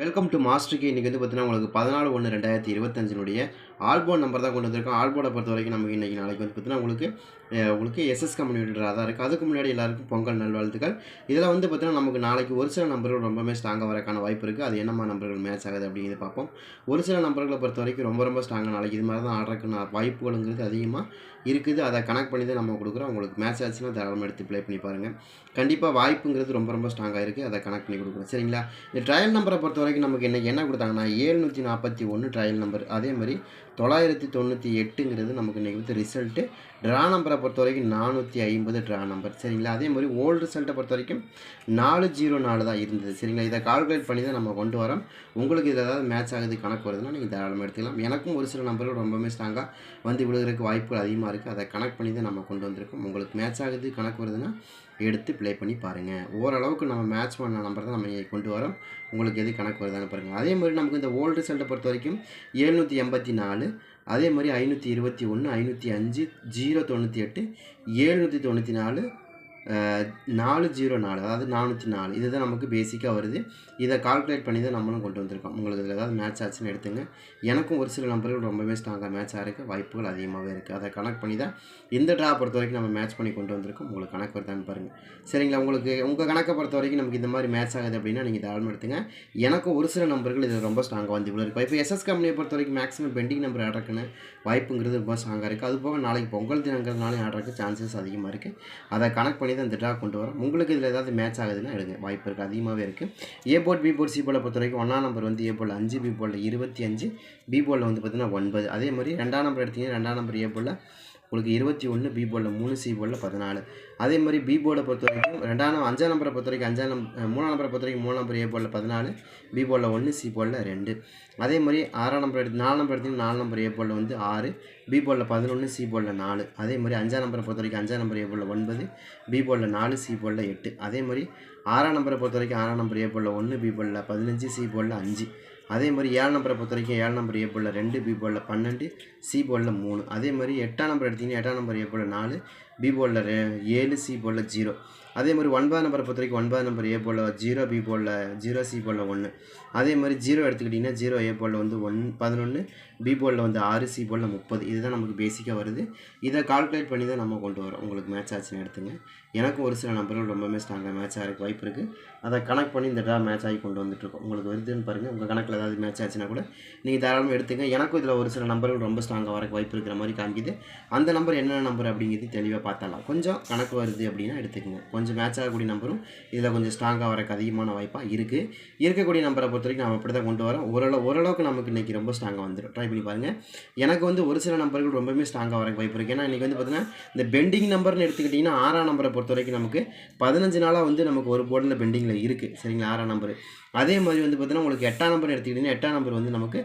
Welcome to மாஸ்டருக்கு இன்றைக்கி வந்து பார்த்தீங்கன்னா உங்களுக்கு பதினாலு ஒன்று ரெண்டாயிரத்தி இருபத்தஞ்சினுடைய ஆல்போன் நம்பர் தான் கொண்டு வந்திருக்கோம். ஆல்போனை பொறுத்த வரைக்கும் நமக்கு இன்றைக்கி நாளைக்கு வந்து பார்த்தீங்கன்னா உங்களுக்கு உங்களுக்கு எஸ்எஸ் கம்யூனிட்டராக தான் இருக்குது அதுக்கு முன்னாடி எல்லாருக்கும் பொங்கல் நல்வாழ்த்துக்கள். இதில் வந்து பார்த்தீங்கன்னா நமக்கு நாளைக்கு ஒரு சில நம்பர்கள் ரொம்பவே ஸ்ட்ராங்காக வரக்கான வாய்ப்பு இருக்குது அது என்னமா நம்பர்கள் மேட்ச் ஆகுது அப்படிங்கிறது பார்ப்போம். ஒரு சில நம்பர்களை பொறுத்த வரைக்கும் ரொம்ப ரொம்ப ஸ்ட்ராங்காக நாளைக்கு இது மாதிரி தான் ஆடுறதுக்கு வாய்ப்புகளுங்கிறது அதிகமாக இருக்குது. அதை கனெக்ட் பண்ணி தான் நம்ம கொடுக்குறோம். உங்களுக்கு மேட்ச் ஆச்சுன்னா தாராளமாக எடுத்து ப்ளே பண்ணி பாருங்கள் கண்டிப்பாக வாய்ப்புங்கிறது ரொம்ப ரொம்ப ஸ்ட்ராங்காக இருக்குது அதை கனெக்ட் பண்ணி கொடுக்குறோம் சரிங்களா? இந்த ட்ரையல் நம்பரை பொறுத்த வரைக்கும் நமக்கு என்ன என்ன கொடுத்தாங்கன்னா ஏழ்நூற்றி நாற்பத்தி ஒன்று ட்ரையல் நம்பர் அதே மாதிரி தொள்ளாயிரத்தி தொண்ணூற்றி எட்டுங்கிறது நமக்கு இன்றைக்கி வந்து ரிசல்ட்டு ட்ரா நம்பரை பொறுத்த வரைக்கும் நானூற்றி ஐம்பது ட்ரா நம்பர் சரிங்களா? அதே மாதிரி ஓல்டு ரிசல்ட்டை பொறுத்த வரைக்கும் நாலு ஜீரோ நாலு தான் இருந்தது. சரிங்களா? இதை கால்குலேட் பண்ணி தான் நம்ம கொண்டு வரோம். உங்களுக்கு இதில் ஏதாவது மேட்ச் ஆகுது கணக்கு வருதுன்னா நீங்கள் தாராளமாக எடுத்துக்கலாம். எனக்கும் ஒரு சில நம்பர்கள் ரொம்பவுமே ஸ்ட்ராங்காக வந்து விழுகிறதுக்கு வாய்ப்புகள் அதிகமாக இருக்குது அதை கனெக்ட் பண்ணி தான் நம்ம கொண்டு வந்திருக்கோம். உங்களுக்கு மேட்ச் ஆகுது கணக்கு வருதுன்னா எடுத்து ப்ளே பண்ணி பாருங்கள் ஓரளவுக்கு நம்ம மேட்ச் பண்ண நம்பர் தான் நம்ம கொண்டு வரோம். உங்களுக்கு எது கணக்கு வருதுன்னு பாருங்கள் அதே மாதிரி நமக்கு இந்த ஓல்டு ரிசல்ட்டை பொறுத்த வரைக்கும் எழுநூற்றி எண்பத்தி நாலு அதே மாதிரி ஐநூற்றி இருபத்தி ஒன்று ஐநூற்றி அஞ்சு ஜீரோ தொண்ணூற்றி எட்டு ஏழ்நூற்றி தொண்ணூற்றி நாலு நாலு ஜீரோ நாலு அதாவது நானூற்றி நாலு. இதுதான் நமக்கு பேசிக்காக வருது. இதை கால்குலேட் பண்ணி தான் நம்மளும் கொண்டு வந்திருக்கோம். உங்களுக்கு இதில் ஏதாவது மேட்ச் ஆச்சுன்னு எடுத்துங்க. எனக்கும் ஒரு சில நம்பர்கள் ரொம்பவே ஸ்ட்ராங்காக மேட்ச் ஆகிறதுக்கு வாய்ப்புகள் அதிகமாகவே இருக்குது அதை கனெக்ட் பண்ணி தான் இந்த ட்ரா பொறுத்த வரைக்கும் நம்ம மேட்ச் பண்ணி கொண்டு வந்திருக்கோம். உங்களுக்கு கணக்கு வருதான்னு பாருங்கள் சரிங்களா உங்களுக்கு உங்கள் கணக்கை பொறுத்த வரைக்கும் நமக்கு இந்த மாதிரி மேட்ச் ஆகுது அப்படின்னா நீங்கள் தாராளமாக எடுத்துங்க. எனக்கும் ஒரு சில நம்பர்கள் இது ரொம்ப ஸ்ட்ராங்காக வந்து இவ்வளோ இருக்கும் இப்போ எஸ்எஸ் கம்பெனியை பொறுத்த வரைக்கும் மேக்ஸிமம் பெண்டிங் நம்பர் ஆடுறதுக்குன்னு வாய்ப்புங்கிறது ரொம்ப ஸ்ட்ராங்காக இருக்குது அது போக நாளைக்கு பொங்கல் தினங்கிறதுனால ஆடுறதுக்கு சான்சஸ் அதிகமாக இருக்குது அதை கனெக்ட் பண்ணி தான் இந்த ட்ரா கொண்டு வரோம் உங்களுக்கு இதில் ஏதாவது மேட்ச் ஆகுதுன்னா எடுங்க. வாய்ப்பு இருக்குது அதிகமாகவே இருக்குது A board B board C போர்டை பொறுத்த வரைக்கும் ஒன்றாம் நம்பர் வந்து ஏ போல் அஞ்சு பி போலில் இருபத்தி அஞ்சு பி போலில் வந்து பார்த்தீங்கன்னா ஒன்பது. அதே மாதிரி ரெண்டாம் நம்பர் எடுத்தீங்கன்னா ரெண்டாம் நம்பர் ஏ போலில் உங்களுக்கு இருபத்தி ஒன்று பி போர்டில் மூணு சி போர்டில் பதினாலு அதே மாதிரி பி போர்டை பொறுத்த வரைக்கும் ரெண்டாம் அஞ்சாம் நம்பரை பொறுத்த வரைக்கும் அஞ்சாம் நம் மூணாம் நம்பரை பொறுத்த வரைக்கும் மூணாம் நம்பர் ஏ போர்டில் பதினாலு பி போர்டில் ஒன்று சி போர்டில் ரெண்டு அதே மாதிரி ஆறாம் நம்பர் எடுத்து நாலு நம்பர் எடுத்தீங்கன்னா நாலு நம்பர் ஏ போர்டில் வந்து ஆறு பி போர்டில் பதினொன்று சி போர்டில் நாலு அதே மாதிரி அஞ்சாம் நம்பரை பொறுத்த வரைக்கும் அஞ்சாம் நம்பர் ஏ போர்டில் ஒன்பது பி போர்டில் நாலு சி போர்டில் எட்டு அதே மாதிரி ஆறாம் நம்பரை பொறுத்த வரைக்கும் ஆறாம் நம்பர் ஏ போர்டில் ஒன்று பி பதினஞ்சு சி போர்டில் அஞ்சு. அதே மாதிரி ஏழு நம்பரை பொறுத்த வரைக்கும் ஏழு நம்பர் ஏ போர்டில் ரெண்டு பி பன்னெண்டு சி போலில் மூணு. அதே மாதிரி எட்டாம் நம்பர் எடுத்திங்கன்னா எட்டாம் நம்பர் ஏ போர்டில் நாலு பி ரெ ஏழு சி போலில் ஜீரோ. அதே மாதிரி ஒன்பது நம்பரை பொறுத்த வரைக்கும் ஒன்பது நம்பர் ஏ போல் ஜீரோ பி போல் ஜீரோ சி போல் ஒன்று அதே மாதிரி ஜீரோ எடுத்துக்கிட்டிங்கன்னா ஜீரோ ஏ போர்டில் வந்து ஒன் பதினொன்று பி போலில் வந்து ஆறு சி போலில் முப்பது. இதுதான் நமக்கு பேசிக்காக வருது. இதை கால்குலேட் பண்ணி தான் நம்ம கொண்டு வரோம். உங்களுக்கு மேட்ச் ஆச்சுன்னு எடுத்துங்க. எனக்கும் ஒரு சில நம்பர்கள் ரொம்பவே ஸ்ட்ராங்காக மேட்ச் ஆகிறதுக்கு வாய்ப்பு இருக்குது அதை கனெக்ட் பண்ணி இந்த ட்ரா மேட்ச் ஆகி கொண்டு வந்துட்டுருக்கோம் உங்களுக்கு வருதுன்னு பாருங்கள் உங்கள் கணக்கில் ஏதாவது மேட்ச் ஆச்சுன்னா கூட நீங்கள் தாராளமாக எடுத்துங்க. எனக்கும் இதில் ஒரு சில நம்பர்கள் ரொம்ப ஸ்ட்ராங்காக வரக்கு வாய்ப்பு இருக்கிற மாதிரி காமிக்குது. அந்த நம்பர் என்னென்ன நம்பர் அப்படிங்கிறது தெளிவாக பார்த்தலாம் கொஞ்சம் கணக்கு வருது அப்படின்னா எடுத்துக்கோங்க. கொஞ்சம் மேட்ச் ஆகக்கூடிய நம்பரும் இதில் கொஞ்சம் ஸ்ட்ராங்காக வரக்கு அதிகமான வாய்ப்பாக இருக்குது இருக்கக்கூடிய நம்பரை பொறுத்த வரைக்கும் நம்ம அப்படி தான் கொண்டு வரோம். ஓரளவு ஓரளவுக்கு நமக்கு இன்றைக்கி ரொம்ப ஸ்ட்ராங்காக வந்துடும் ட்ரை பண்ணி பாருங்கள் எனக்கு வந்து ஒரு சில நம்பர்கள் ரொம்பவே ஸ்ட்ராங்காக வரக்கு வாய்ப்பு இருக்குது ஏன்னா இன்றைக்கி வந்து பார்த்தீங்கன்னா இந்த பெண்டிங் நம்பர்னு எடுத்துக்கிட்டிங்கன்னா ஆறாம் நம்பரை பொறுத்த வரைக்கும் நமக்கு பதினஞ்சு நாளாக வந்து நமக்கு ஒரு போர்டில் பெண்டிங்கில் இருக்குது சரிங்களா? ஆறாம் நம்பர் அதே மாதிரி வந்து பார்த்தீங்கன்னா உங்களுக்கு எட்டாம் நம்பர் எடுத்துக்கிட்டிங்கன்னா எட்டாம் நம்பர் வந்து நமக்கு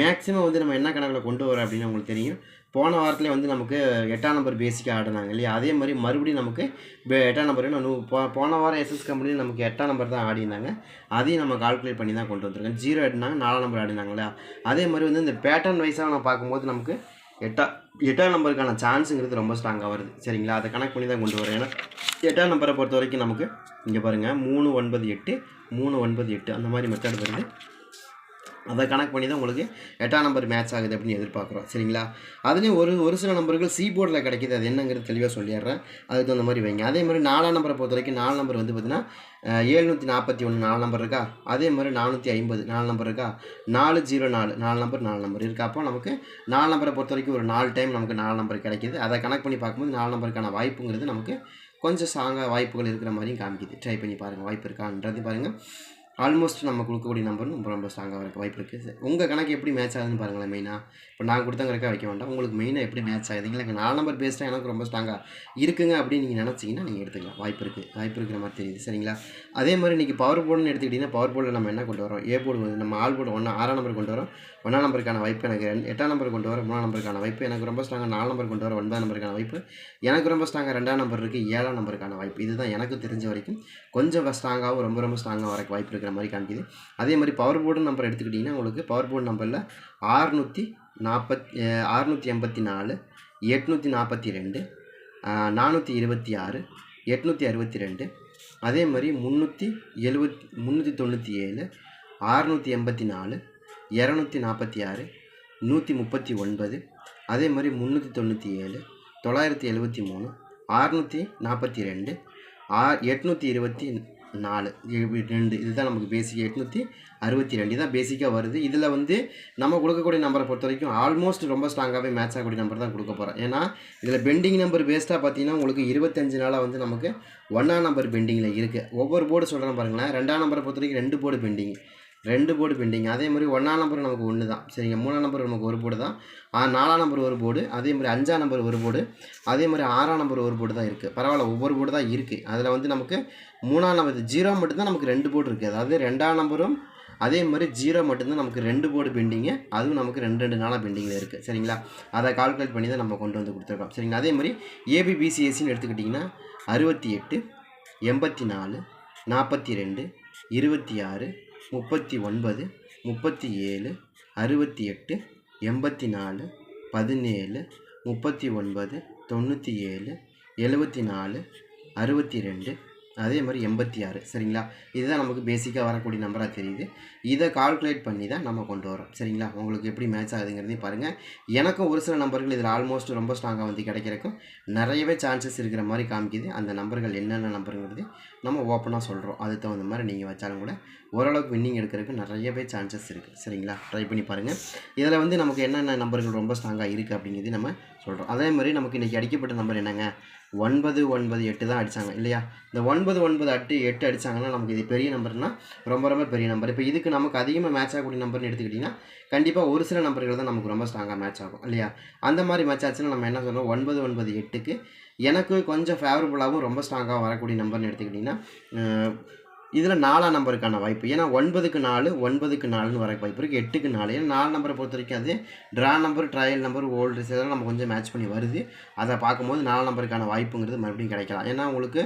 மேக்ஸிமம் வந்து நம்ம என்ன கணக்கில் கொண்டு வரோம் அப்படின்னு உங்களுக்கு தெரியும். போன வாரத்தில் வந்து நமக்கு எட்டாம் நம்பர் பேசிக்காக ஆடினாங்க இல்லையா? அதே மாதிரி மறுபடியும் நமக்கு எட்டாம் நம்பர் நூ- போ போன வாரம் எஸ்எஸ் கம்பெனியில் நமக்கு எட்டாம் நம்பர் தான் ஆடினாங்க. அதையும் நம்ம கால்குலேட் பண்ணி தான் கொண்டு வந்திருக்கோம். ஜீரோ ஆடினாங்க நாலாம் நம்பர் ஆடினாங்க இல்லையா? அதே மாதிரி வந்து இந்த பேட்டர்ன் வைஸாக நம்ம பார்க்கும்போது நமக்கு எட்டா எட்டாம் நம்பருக்கான சான்ஸுங்கிறது ரொம்ப ஸ்ட்ராங்காக வருது. சரிங்களா? அதை கனெக்ட் பண்ணி தான் கொண்டு வரேன் ஏன்னா எட்டாம் நம்பரை பொறுத்த வரைக்கும் நமக்கு இங்கே பாருங்கள் மூணு ஒன்பது எட்டு மூணு ஒன்பது எட்டு அந்த மாதிரி மெத்தட் வருது. அதை கணக்கு பண்ணி தான் உங்களுக்கு எட்டாம் நம்பர் மேட்ச் ஆகுது அப்படின்னு எதிர்பார்க்குறோம். சரிங்களா? அதுலேயும் ஒரு ஒரு சில நம்பர்கள் சி போர்டில் கிடைக்கிது. அது என்னங்கிறது தெளிவாக சொல்லிடுறேன். அதுக்கு தகுந்த மாதிரி வைங்க. அதே மாதிரி நாலாம் நம்பரை பொறுத்த வரைக்கும் நாலு நம்பர் வந்து பார்த்தீங்கன்னா ஏழ்நூற்றி நாற்பத்தி ஒன்று நாலு நம்பர் இருக்கா? அதே மாதிரி நானூற்றி ஐம்பது நாலு நம்பர் இருக்கா? நாலு ஜீரோ நாலு நாலு நம்பர் நாலு நம்பர் இருக்கா. அப்போ நமக்கு நாலு நம்பரை பொறுத்த வரைக்கும் ஒரு நாலு டைம் நமக்கு நாலு நம்பர் கிடைக்கிது. அதை கணக்கு பண்ணி பார்க்கும்போது நாலு நம்பருக்கான வாய்ப்புங்கிறது நமக்கு கொஞ்சம் சாங்க வாய்ப்புகள் இருக்கிற மாதிரியும் காமிக்குது. ட்ரை பண்ணி பாருங்கள் வாய்ப்பு இருக்கான்றது பாருங்கள் ஆல்மோஸ்ட் நம்ம கொடுக்கக்கூடிய நம்பர் ரொம்ப ரொம்ப ஸ்ட்ராங்காக இருக்க வாய்ப்பு இருக்குது உங்கள் கணக்கு எப்படி மேட்ச் ஆகுதுன்னு பாருங்களேன் மெயினாக இப்போ நான் கொடுத்த கணக்காக வைக்க வேண்டாம். உங்களுக்கு மெயினாக எப்படி மேட்ச் ஆகுது இல்லை நாலு நம்பர் பேஸ்டாக எனக்கு ரொம்ப ஸ்ட்ராங்காக இருக்குங்க அப்படின்னு நீங்கள் நினச்சிங்கன்னா நீங்கள் எடுத்துக்கலாம். வாய்ப்பு இருக்குது வாய்ப்பு இருக்கிற மாதிரி தெரியுது. சரிங்களா? அதே மாதிரி இன்றைக்கி பவர் போர்டுன்னு எடுத்துக்கிட்டிங்கன்னா பவர் போர்டில் நம்ம என்ன கொண்டு வரோம்? ஏ போர்டு வந்து நம்ம ஆல் போர்டு ஒன்றா ஆறாம் நம்பர் கொண்டு வரோம். ஒன்றாம் நம்பருக்கான வாய்ப்பு எனக்கு ரெண்டு எட்டாம் நம்பர் கொண்டு வர மூணாம் நம்பருக்கான வாய்ப்பு எனக்கு ரொம்ப ஸ்ட்ராங்காக நாலு நம்பர் கொண்டு வர ஒன்பதாம் நம்பருக்கான வாய்ப்பு எனக்கு ரொம்ப ஸ்ட்ராங்காக ரெண்டாம் நம்பர் இருக்குது ஏழாம் நம்பருக்கான வாய்ப்பு. இதுதான் எனக்கு தெரிஞ்ச வரைக்கும் கொஞ்சம் ஸ்ட்ராங்காகவும் ரொம்ப ரொம்ப ஸ்ட்ராங்காக வரக்கு வாய்ப்பு இருக்குது இருக்கிற மாதிரி காமிக்குது. அதே மாதிரி பவர் போர்டு நம்பர் எடுத்துக்கிட்டிங்கன்னா உங்களுக்கு பவர் போர்டு நம்பரில் ஆறுநூற்றி நாற்பத் அறுநூற்றி எண்பத்தி நாலு எட்நூற்றி நாற்பத்தி ரெண்டு நானூற்றி இருபத்தி ஆறு எட்நூற்றி அறுபத்தி ரெண்டு அதே மாதிரி முந்நூற்றி எழுபத் முந்நூற்றி தொண்ணூற்றி ஏழு அறுநூற்றி எண்பத்தி நாலு இரநூத்தி நாற்பத்தி ஆறு நூற்றி முப்பத்தி ஒன்பது அதே மாதிரி முந்நூற்றி தொண்ணூற்றி ஏழு தொள்ளாயிரத்தி எழுபத்தி மூணு அறுநூற்றி நாற்பத்தி ரெண்டு ஆ எட்நூற்றி இருபத்தி நாலு ரெண்டு இதுதான் நமக்கு பேசிக் எட்நூற்றி அறுபத்தி ரெண்டு. தான் பேசிக்காக வருது. இதில் வந்து நம்ம கொடுக்கக்கூடிய நம்பரை பொறுத்த வரைக்கும் ஆல்மோஸ்ட் ரொம்ப ஸ்ட்ராங்காகவே மேட்ச் ஆகக்கூடிய நம்பர் தான் கொடுக்க போகிறோம் ஏன்னா இதில் பெண்டிங் நம்பர் பேஸ்ட்டாக பார்த்தீங்கன்னா உங்களுக்கு இருபத்தஞ்சு நாளாக வந்து நமக்கு ஒன்றாம் நம்பர் பெண்டிங்கில் இருக்குது ஒவ்வொரு போர்டு சொல்கிறேன் பாருங்களேன். ரெண்டாம் நம்பரை பொறுத்த வரைக்கும் ரெண்டு போர்டு பெண்டிங் ரெண்டு போர்டு பெண்டிங் அதே மாதிரி ஒன்றாம் நம்பர் நமக்கு ஒன்று தான் சரிங்க மூணாம் நம்பர் நமக்கு ஒரு போர்டு தான். நாலாம் நம்பர் ஒரு போர்டு அதே மாதிரி அஞ்சாம் நம்பர் ஒரு போர்டு அதே மாதிரி ஆறாம் நம்பர் ஒரு போர்டு தான் இருக்குது பரவாயில்ல ஒவ்வொரு போர்டு தான் இருக்குது அதில் வந்து நமக்கு மூணாம் நம்பர் ஜீரோ மட்டும்தான் நமக்கு ரெண்டு போர்டு இருக்குது அதாவது ரெண்டாம் நம்பரும் அதே மாதிரி ஜீரோ மட்டும்தான் நமக்கு ரெண்டு போர்டு பெண்டிங்கு அதுவும் நமக்கு ரெண்டு ரெண்டு நாளாக பெண்டிங்கில் இருக்குது சரிங்களா? அதை கால்குலேட் பண்ணி தான் நம்ம கொண்டு வந்து கொடுத்துருக்கோம். சரிங்களா? அதே மாதிரி ஏபிபிசிஎஸ்சின்னு எடுத்துக்கிட்டிங்கன்னா அறுபத்தி எட்டு எண்பத்தி நாலு நாற்பத்தி ரெண்டு இருபத்தி ஆறு முப்பத்தி ஒன்பது முப்பத்தி ஏழு அறுபத்தி எட்டு எண்பத்தி நாலு பதினேழு முப்பத்தி ஒன்பது தொண்ணூற்றி ஏழு எழுபத்தி நாலு அறுபத்தி ரெண்டு. அதே மாதிரி எண்பத்தி ஆறு சரிங்களா? இதுதான் நமக்கு பேசிக்காக வரக்கூடிய நம்பராக தெரியுது. இதை கால்குலேட் பண்ணி தான் நம்ம கொண்டு வரோம் சரிங்களா? உங்களுக்கு எப்படி மேட்ச் ஆகுதுங்கிறதையும் பாருங்கள் எனக்கும் ஒரு சில நம்பர்கள் இதில் ஆல்மோஸ்ட் ரொம்ப ஸ்ட்ராங்காக வந்து கிடைக்கிறக்கும் நிறையவே சான்சஸ் இருக்கிற மாதிரி காமிக்குது. அந்த நம்பர்கள் என்னென்ன நம்பருங்கிறது நம்ம ஓப்பனாக சொல்கிறோம் அதுக்கு தகுந்த மாதிரி நீங்கள் வச்சாலும் கூட ஓரளவுக்கு வின்னிங் எடுக்கிறதுக்கு நிறையவே சான்சஸ் இருக்குது சரிங்களா? ட்ரை பண்ணி பாருங்கள் இதில் வந்து நமக்கு என்னென்ன நம்பர்கள் ரொம்ப ஸ்ட்ராங்காக இருக்குது அப்படிங்கிறது நம்ம சொல்கிறோம் அதே மாதிரி நமக்கு இன்றைக்கி அடிக்கப்பட்ட நம்பர் என்னங்க? ஒன்பது ஒன்பது எட்டு தான் அடித்தாங்க இல்லையா? இந்த ஒன்பது ஒன்பது அட்டு எட்டு அடித்தாங்கன்னா நமக்கு இது பெரிய நம்பர்னா ரொம்ப ரொம்ப பெரிய நம்பர். இப்போ இதுக்கு நமக்கு அதிகமாக மேட்ச் ஆகக்கூடிய நம்பர்னு எடுத்துக்கிட்டிங்கன்னா கண்டிப்பாக ஒரு சில நம்பர்கள் தான் நமக்கு ரொம்ப ஸ்ட்ராங்காக மேட்ச் ஆகும் இல்லையா? அந்த மாதிரி மேட்ச் ஆச்சுன்னா நம்ம என்ன சொல்கிறோம் ஒன்பது ஒன்பது எட்டுக்கு எனக்கு கொஞ்சம் ஃபேவரபுளாகவும் ரொம்ப ஸ்ட்ராங்காக வரக்கூடிய நம்பர்னு எடுத்துக்கிட்டிங்கன்னா இதில் நாலாம் நம்பருக்கான வாய்ப்பு. ஏன்னா ஒன்பதுக்கு நாலு ஒன்பதுக்கு நாலுன்னு வர வாய்ப்பு இருக்குது எட்டுக்கு நாலு. ஏன்னா நாலு நம்பரை பொறுத்த வரைக்கும் அது draw number trial number old இதெல்லாம் நம்ம கொஞ்சம் மேட்ச் பண்ணி வருது. அதை பார்க்கும்போது நாலு நம்பருக்கான வாய்ப்புங்கிறது மறுபடியும் கிடைக்கலாம். ஏன்னா உங்களுக்கு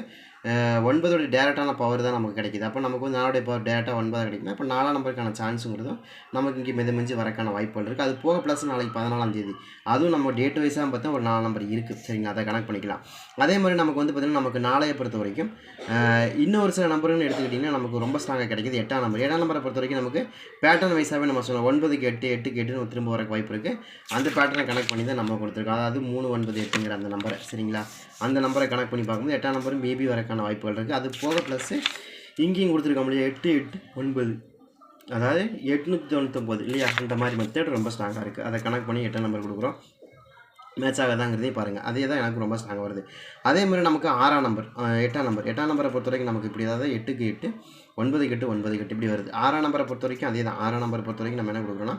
ஒன்பதோட டேரெக்டான பவர் தான் நமக்கு கிடைக்குது. அப்போ நமக்கு வந்து நாலோடைய பவர் டேரெக்டாக ஒன்பதாக கிடைக்கும் அப்போ நாலாம் நம்பருக்கான சான்ஸுங்கிறதும் நமக்கு இங்கே மித மிஞ்சி வரக்கான வாய்ப்புகள் இருக்குது அது போக ப்ளஸ் நாளைக்கு பதினாலாம் தேதி. அதுவும் நம்ம டேட் வைஸாக பார்த்தா ஒரு நாலு நம்பர் இருக்குது சரிங்க அதை கணக்கு பண்ணிக்கலாம். அதே மாதிரி நமக்கு வந்து பார்த்திங்கன்னா நமக்கு நாளைய பொறுத்த வரைக்கும் இன்னொரு இன்னும் ஒரு சில நம்பருன்னு எடுத்துக்கிட்டிங்கன்னா நமக்கு ரொம்ப ஸ்ட்ராங்காக கிடைக்குது. எட்டாம் நம்பர் எட்டாம் நம்பரை பொறுத்த வரைக்கும் நமக்கு பேட்டர்ன் வைஸாகவே நம்ம சொல்லலாம் ஒன்பதுக்கு எட்டு எட்டுக்கு எட்டுன்னு திரும்ப வர வாய்ப்பு இருக்குது அந்த பேட்டர்னை கணக்கு பண்ணி தான் நம்ம கொடுத்துருக்கோம். அதாவது மூணு ஒன்பது எட்டுங்கிற அந்த நம்பரை சரிங்களா? அந்த நம்பரை கணக்கு பண்ணி பார்க்கும்போது எட்டாம் நம்பரும் மேபி வரதுக்கான வாய்ப்புகள் இருக்குது அது போக ப்ளஸ்ஸு இங்கேயும் கொடுத்துருக்க முடியாது எட்டு எட்டு ஒன்பது. அதாவது எட்நூற்றி தொண்ணூற்றொம்பது இல்லையா? அந்த மாதிரி மெத்தட் ரொம்ப ஸ்ட்ராங்காக இருக்குது அதை கணக்கு பண்ணி எட்டாம் நம்பர் கொடுக்குறோம். மேட்ச் ஆகாதாங்கிறதையும் பாருங்கள் அதே தான் எனக்கு ரொம்ப ஸ்ட்ராங்காக வருது. அதே மாதிரி நமக்கு ஆறாம் நம்பர் எட்டாம் நம்பர் எட்டாம் நம்பரை பொறுத்த வரைக்கும் நமக்கு இப்படி அதாவது எட்டுக்கு எட்டு ஒன்பதுக்கு எட்டு ஒன்பதுக்கு எட்டு இப்படி வருது. ஆறாம் நம்பரை பொறுத்த வரைக்கும் அதே தான். ஆறாம் நம்பரை பொறுத்த வரைக்கும் நம்ம என்ன கொடுக்குறோம்னா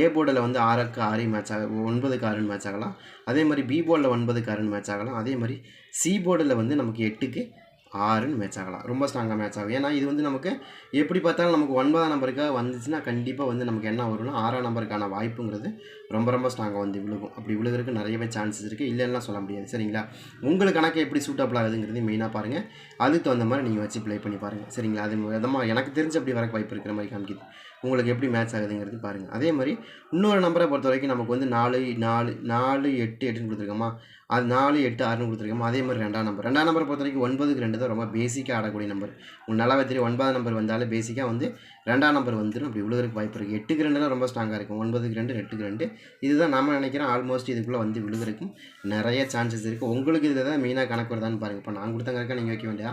ஏ போர்டில் வந்து ஆறுக்கு ஆறு மேட்ச் ஆக ஒன்பதுக்கு ஆறுன்னு மேட்ச் ஆகலாம். அதே மாதிரி பி போர்டில் ஒன்பதுக்கு ஆறுன்னு மேட்ச் ஆகலாம். அதே மாதிரி சி போர்டில் வந்து நமக்கு எட்டுக்கு ஆறுன்னு மேட்ச் ஆகலாம். ரொம்ப ஸ்ட்ராங்காக மேட்ச் ஆகும். ஏன்னா இது வந்து நமக்கு எப்படி பார்த்தாலும் நமக்கு ஒன்பதாம் நம்பருக்காக வந்துச்சுன்னா கண்டிப்பாக வந்து நமக்கு என்ன வரும்னா ஆறாம் நம்பருக்கான வாய்ப்புங்கிறது ரொம்ப ரொம்ப ஸ்ட்ராங்காக வந்து விழுகும். அப்படி விழுகிறதுக்கு நிறையவே சான்சஸ் இருக்குது இல்லைன்னா சொல்ல முடியாது. சரிங்களா? உங்களுக்கு கணக்கு எப்படி சூட்டபிள் ஆகுதுங்கிறது மெயினாக பாருங்கள் அதுக்கு தகுந்த மாதிரி நீங்கள் வச்சு ப்ளே பண்ணி பாருங்கள் சரிங்களா? அது விதமாக எனக்கு தெரிஞ்சு அப்படி வர வாய்ப்பு இருக்கிற மாதிரி காமிக்குது. உங்களுக்கு எப்படி மேட்ச் ஆகுதுங்கிறது பாருங்கள் அதே மாதிரி இன்னொரு நம்பரை பொறுத்த வரைக்கும் நமக்கு வந்து நாலு நாலு நாலு எட்டு எட்டுன்னு கொடுத்துருக்கோமா? அது நாலு எட்டு ஆறுன்னு கொடுத்துருக்கோம் அதே மாதிரி ரெண்டாம் நம்பர் ரெண்டாம் நம்பரை பொறுத்த வரைக்கும் ஒன்பதுக்கு ரெண்டு தான் ரொம்ப பேசிக்காக ஆடக்கூடிய நம்பர் உங்களுக்கு நல்லாவே தெரியும் ஒன்பதாம் நம்பர் வந்தாலே பேசிக்காக வந்து ரெண்டாம் நம்பர் வந்துடும் அப்படி விழுகிறதுக்கு வாய்ப்பு இருக்குது எட்டுக்கு ரெண்டு தான் ரொம்ப ஸ்ட்ராங்காக இருக்கும். ஒன்பதுக்கு ரெண்டு எட்டுக்கு ரெண்டு. இதுதான் நம்ம நினைக்கிறேன் ஆல்மோஸ்ட் இதுக்குள்ளே வந்து விழுகிறதுக்கும் நிறைய சான்சஸ் இருக்குது உங்களுக்கு இதில் தான் மெயினாக கணக்கு வருதான்னு பாருங்கள் இப்போ நான் கொடுத்த கணக்காக நீங்கள் வைக்க வேண்டியா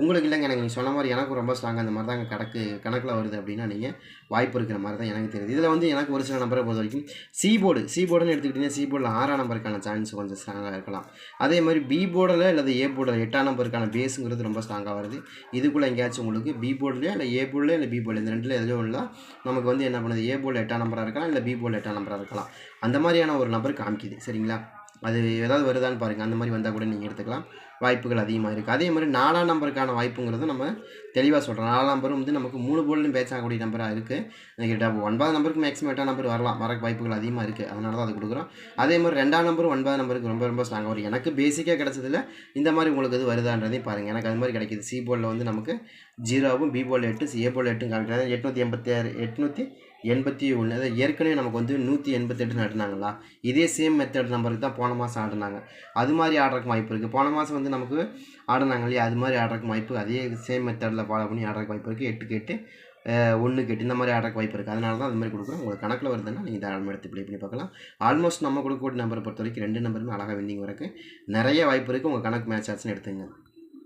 உங்களுக்கு இல்லைங்க. எனக்கு நீங்கள் சொன்ன மாதிரி எனக்கும் ரொம்ப ஸ்ட்ராங்காக அந்த மாதிரி தான் கணக்கு கணக்கில் வருது அப்படின்னா நீங்கள் வாய்ப்பு இருக்கிற மாதிரி தான் எனக்கு தெரியுது. இதில் வந்து எனக்கு ஒரு சில நம்பரை பொறுத்த வரைக்கும் சி போர்டு சி போர்டுன்னு எடுத்துக்கிட்டிங்கன்னா சி போர்டில் ஆறாம் நம்பருக்கான சான்ஸ் கொஞ்சம் ஸ்ட்ராங்காக இருக்கலாம் அதே மாதிரி பி போர்டில் அல்லது ஏ போர்டில் எட்டாம் நம்பருக்கான பேஸுங்கிறது ரொம்ப ஸ்ட்ராங்காக வருது. இதுக்குள்ளே எங்கேயாச்சும் உங்களுக்கு பி போர்டுலையோ இல்லை ஏ போர்டில் இல்லை பி போர்டில் இந்த ரெண்டில் எதுவும் இல்லை நமக்கு வந்து என்ன பண்ணுது? ஏ போர்டில் எட்டாம் நம்பராக இருக்கலாம் இல்லை பி போர்டில் எட்டாம் நம்பராக இருக்கலாம். அந்த மாதிரியான ஒரு நம்பர் காமிக்குது. சரிங்களா? அது ஏதாவது வருதான்னு பாருங்கள் அந்த மாதிரி வந்தால் கூட நீங்கள் எடுத்துக்கலாம். வாய்ப்புகள் அதிகமாக இருக்குது அதே மாதிரி நாலாம் நம்பருக்கான வாய்ப்புங்கிறது நம்ம தெளிவாக சொல்கிறோம் நாலாம் நம்பரும் வந்து நமக்கு மூணு போர்டிலும் பேச்சாகக்கூடிய நம்பராக இருக்குது ஒன்பதாம் நம்பருக்கு மேக்ஸிமம் எட்டாம் நம்பர் வரலாம். வர வாய்ப்புகள் அதிகமாக இருக்குது அதனால தான் அது கொடுக்குறோம். அதே மாதிரி ரெண்டாம் நம்பரும் ஒன்பதாம் நம்பருக்கு ரொம்ப ரொம்ப ஸ்ட்ராங்காக வரும். எனக்கு பேசிக்காக கிடச்சதில் இந்த மாதிரி உங்களுக்கு இது வருதான்றதையும் பாருங்கள் எனக்கு அது மாதிரி கிடைக்கிது. சி போலில் வந்து நமக்கு ஜீரோவும் பி போல் எட்டு ஏ போல் எட்டும் காமிக்கிறது எட்நூற்றி எண்பத்தி ஆறு எட்நூற்றி எண்பத்தி ஒன்று அதாவது ஏற்கனவே நமக்கு வந்து நூற்றி எண்பத்தெட்டு நட்டுனாங்களா? இதே சேம் மெத்தட் நம்பருக்கு தான் போன மாதம் ஆடினாங்க. அது மாதிரி ஆடுறதுக்கு வாய்ப்பு இருக்குது போன மாதம் வந்து நமக்கு ஆடினாங்க இல்லையா? அது மாதிரி ஆடுறக்கு வாய்ப்பு அதே சேம் மெத்தடில் ஃபாலோ பண்ணி ஆடுறக்கு வாய்ப்பு இருக்குது எட்டு கேட்டு ஒன்று எட்டு இந்த மாதிரி ஆடுறக்கு வாய்ப்பு இருக்குது அதனால தான் அது மாதிரி கொடுக்குறோம். உங்களுக்கு கணக்கில் வருதுன்னா நீங்கள் தாராளமாக எடுத்து ப்ளே பண்ணி பார்க்கலாம். ஆல்மோஸ்ட் நம்ம கொடுக்கக்கூடிய நம்பரை பொறுத்த வரைக்கும் ரெண்டு நம்பருமே அழகாக வின்னிங் வரக்கு நிறைய வாய்ப்பு இருக்குது உங்கள் கணக்கு மேட்ச் ஆச்சுன்னு எடுத்துங்க